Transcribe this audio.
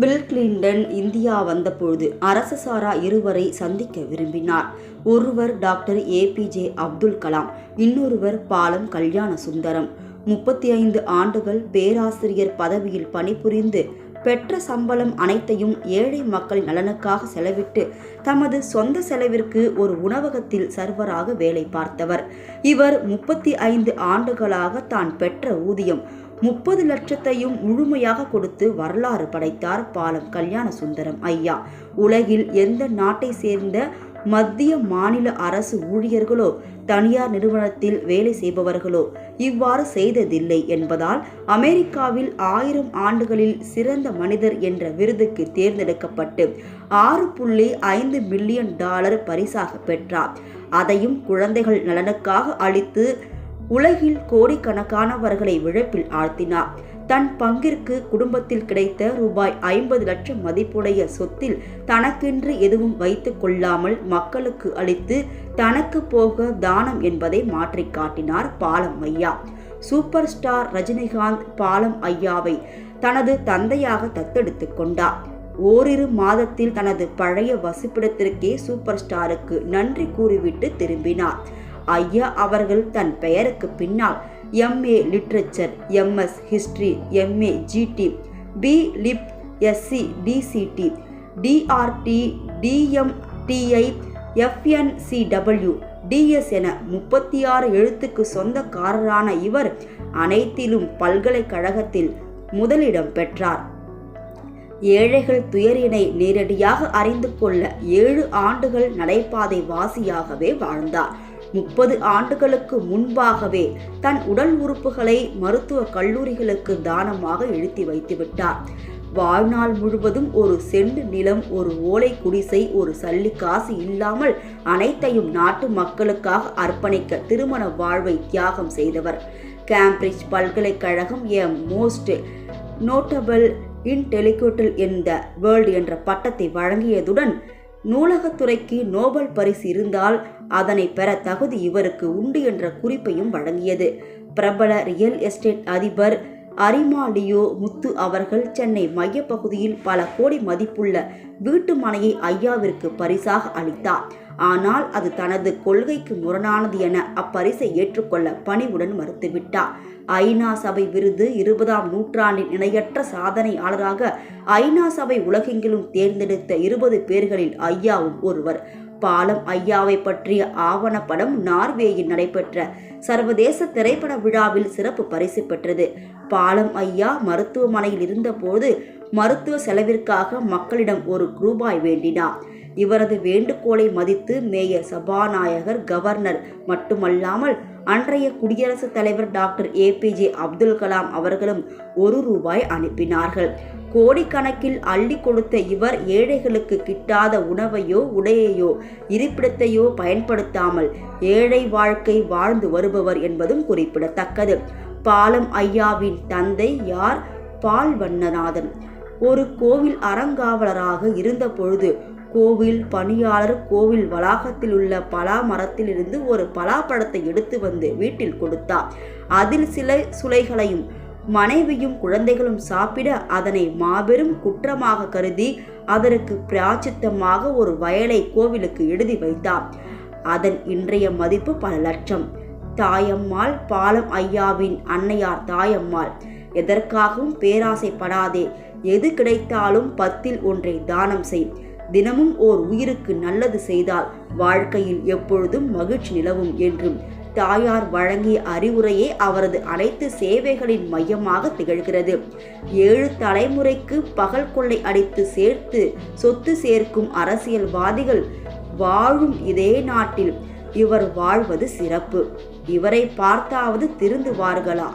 Bill Clinton India வந்தபொழுது அரசு சாரா இருவரை சந்திக்க விரும்பினார். ஒருவர் டாக்டர் ஏபிஜே அப்துல் கலாம் இன்னொருவர் பாலம் கல்யாண சுந்தரம். முப்பத்தி ஐந்து ஆண்டுகள் பேராசிரியர் பதவியில் பணிபுரிந்து பெற்ற சம்பளம் அனைத்தையும் ஏழை மக்களின் நலனுக்காக செலவிட்டு தமது சொந்த செலவிற்கு ஒரு உணவகத்தில் சர்வராக வேலை பார்த்தவர். இவர் முப்பத்தி ஐந்து ஆண்டுகளாக தான் பெற்ற ஊதியம் முப்பது லட்சத்தையும் முழுமையாக கொடுத்து வரலாறு படைத்தார் பாலம் கல்யாண சுந்தரம் ஐயா. உலகில் எந்த நாட்டை சேர்ந்த மத்திய மாநில அரசு ஊழியர்களோ தனியார் நிறுவனத்தில் வேலை செய்பவர்களோ இவ்வாறு செய்ததில்லை என்பதால் அமெரிக்காவில் ஆயிரம் ஆண்டுகளில் சிறந்த மனிதர் என்ற விருதுக்கு தேர்ந்தெடுக்கப்பட்டு ஆறு புள்ளி ஐந்து மில்லியன் டாலர் பரிசாக பெற்றார். அதையும் குழந்தைகள் நலனுக்காக அளித்து உலகில் கோடிக்கணக்கானவர்களை விழப்பில் ஆழ்த்தினார். தன் பங்கிற்கு குடும்பத்தில் கிடைத்த ரூபாய் ஐம்பது லட்சம் மதிப்புடைய சொத்தில் தனக்கென்று எதுவும் வைத்து கொள்ளாமல் மக்களுக்கு அளித்து தனக்கு போக தானம் என்பதை மாற்றி காட்டினார் பாலம் ஐயா. சூப்பர் ஸ்டார் ரஜினிகாந்த் பாலம் ஐயாவை தனது தந்தையாக தத்தெடுத்து கொண்டார். ஓரிரு மாதத்தில் தனது பழைய வசிப்பிடத்திற்கே சூப்பர் ஸ்டாருக்கு நன்றி கூறிவிட்டு திரும்பினார். ஐயா அவர்கள் தன் பெயருக்கு பின்னால் MA literature MS history MA GT B lib SC DCT DRT DMTI FNCW DS என முப்பத்தி ஆறு எழுத்துக்கு சொந்தக்காரரான இவர் அனைத்திலும் பல்கலைக்கழகத்தில் முதலிடம் பெற்றார். ஏழைகள் துயரினை நேரடியாக அறிந்து கொள்ள ஏழு ஆண்டுகள் நடைபாதை வாசியாகவே வாழ்ந்தார். முப்பது ஆண்டுகளுக்கு முன்பாகவே தன் உடல் உறுப்புகளை மருத்துவ கல்லூரிகளுக்கு தானமாக எழுத்தி வைத்துவிட்டார். வாழ்நாள் முழுவதும் ஒரு செண்டு நிலம் ஒரு ஓலை குடிசை ஒரு சல்லி காசு இல்லாமல் அனைத்தையும் நாட்டு மக்களுக்காக அர்ப்பணிக்க திருமண வாழ்வை தியாகம் செய்தவர். கேம்பிரிட்ஜ் பல்கலைக்கழகம் a most notable intellectual in the world என்ற பட்டத்தை வழங்கியதுடன் நூலகத்துறைக்கு நோபல் பரிசு இருந்தால் அதனை பெற தகுதி இவருக்கு உண்டு என்ற குறிப்பையும் வழங்கியது. பிரபல ரியல் எஸ்டேட் அதிபர் அரிமாலியோ முத்து அவர்கள் சென்னை மையப்பகுதியில் பல கோடி மதிப்புள்ள வீட்டு மனையை ஐயாவிற்கு பரிசாக அளித்தார். ஆனால் அது தனது கொள்கைக்கு முரணானது என அப்பரிசை ஏற்றுக்கொள்ள பணிவுடன் மறுத்துவிட்டார். ஐநா சபை விருது இருபதாம் நூற்றாண்டின் இணையற்ற சாதனையாளராக ஐநா சபை உலகெங்கிலும் தேர்ந்தெடுத்த இருபது பேர்களில் ஐயாவும் ஒருவர். பாலம் ஐயாவை பற்றிய ஆவணப்படம் நார்வேயில் நடைபெற்ற சர்வதேச திரைப்பட விழாவில் சிறப்பு பரிசு பெற்றது. பாலம் ஐயா மருத்துவமனையில் இருந்தபோது மருத்துவ செலவிற்காக மக்களிடம் ஒரு ரூபாய் வேண்டினார். இவரது வேண்டுகோளை மதித்து மேயர் சபாநாயகர் கவர்னர் மட்டுமல்லாமல் அன்றைய குடியரசுத் தலைவர் டாக்டர் ஏபிஜே அப்துல் கலாம் அவர்களும் ஒரு ரூபாய் அனுப்பினார்கள். கோடிக்கணக்கில் அள்ளி கொடுத்த இவர் ஏழைகளுக்கு கிட்டாத உணவையோ உடையையோ இருப்பிடத்தையோ பயன்படுத்தாமல் ஏழை வாழ்க்கை வாழ்ந்து வருபவர் என்பதும் குறிப்பிடத்தக்கது. பாலம் ஐயாவின் தந்தை யார்? பால்வண்ணநாதன். ஒரு கோவில் அறங்காவலராக இருந்தபொழுது கோவில் பணியாளர் கோவில் வளாகத்தில் உள்ள பலா மரத்திலிருந்து ஒரு பலாப்பழத்தை எடுத்து வந்து வீட்டில் கொடுத்தார். அதில் சில சுளைகளையும் மனைவியும் குழந்தைகளும் சாப்பிட அதனை மாபெரும் குற்றமாக கருதி அதற்கு பிராச்சித்தமாக ஒரு வயலை கோவிலுக்கு எழுதி வைத்தார். அதன் இன்றைய மதிப்பு பல லட்சம். தாயம்மாள் பாலம் ஐயாவின் அன்னையார் தாயம்மாள். எதற்காகவும் பேராசைப்படாதே. எது கிடைத்தாலும் பத்தில் ஒன்றை தானம் செய். தினமும் ஓர் உயிருக்கு நல்லது செய்தால் வாழ்க்கையில் எப்பொழுதும் மகிழ்ச்சி நிலவும் என்றும் தாயார் வழங்கிய அறிவுரையே அவரது அனைத்து சேவைகளின் மையமாக திகழ்கிறது. ஏழு தலைமுறைக்கு பகல் கொள்ளை அடித்து சேர்த்து சொத்து சேர்க்கும் அரசியல்வாதிகள் வாழும் இதே நாட்டில் இவர் வாழ்வது சிறப்பு. இவரை பார்த்தாவது திருந்துவார்களா